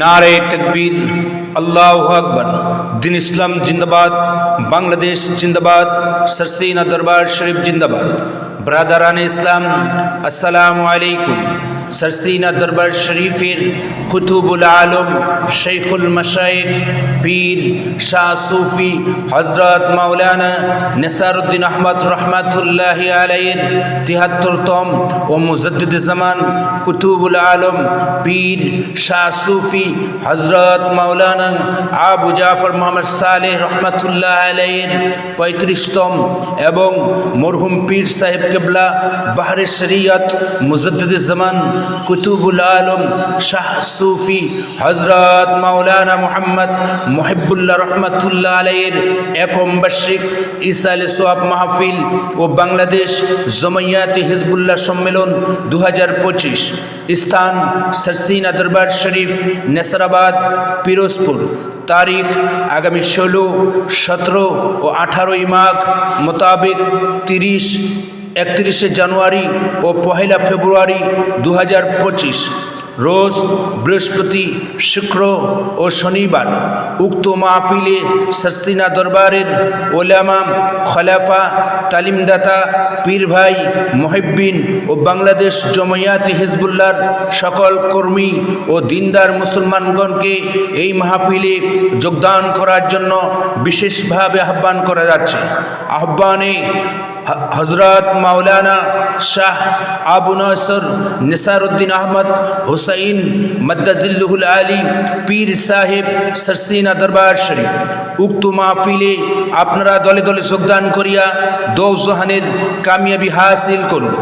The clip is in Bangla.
নারে তকবীর, আল্লাহ আকবর। দিন ইসলাম জিন্দাবাদ, বাংলাদেশ জিন্দাবাদ সরসিনা দরবার শরীফ জিন্দাবাদ। ব্রাদারান ইসলাম, আসসালামু আলাইকুম। সরসিনা দরবার শরীফের কুতুবুল আলম শেখুল মশাইখ, পীর শাহ সুফি হজরত মাওলানা নেসারুদ্দিন আহমদ রহমাতুল্লাহ আলাইয়ের তিহাত্তরতম ও মুজদ্দিদ জামান কুতুবুল আলম, পীর শাহ সুফি হজরত মাওলানা আবু জাফর মোহাম্মদ সালেহ রহমাতুল্লাহ আলাইয়ের পঁয়ত্রিশতম এবং মরহুম পীর সাহেব কেবলা বাহরে শরিয়ত মুজদ্দিদ জামান কুতুবুল আলম শাহ সুফি হজরত মাওলানা মোহাম্মদ মহিবুল্লাহ রহমতুল্লাহ আলাইয়ের একম বার্ষিক ইসাল সোয়াব মাহফিল ও বাংলাদেশ জমাইয়াতি হিজবুল্লাহ সম্মেলন দু স্থান সরসিনা দরবার শরীফ, নেসরাবাদ, পিরোজপুর। তারিখ আগামী ষোলো, সতেরো ও আঠারোই মাঘ মোতাবেক তিরিশ একত্রিশে জানুয়ারি ও পহেলা ফেব্রুয়ারি দু হাজার পঁচিশ। রোজ বৃহস্পতি, শুক্র ও শনিবার উক্ত মাহফিলে সস্তিনা দরবারের ওলামা, খলাফা, তালিমদাতা পীর ভাই মহিব্বিন ও বাংলাদেশ জমায়াতে হিজবুল্লাহর সকল কর্মী ও দিনদার মুসলমানগণকে এই মাহফিলে যোগদান করার জন্য বিশেষভাবে আহ্বান করা যাচ্ছে। আহ্বানে হজরত মাওলানা শাহ আবু নসর নিসারুদ্দিন আহমদ হুসাইন মদ্দাজিল্লুহুল আলী পীর সাহেব সরসিনা দরবার শরীফ। উক্ত মাহফিলে আপনারা দলে দলে যোগদান করিয়া দৌ জাহানের কামিয়াবি হাসিল করুন।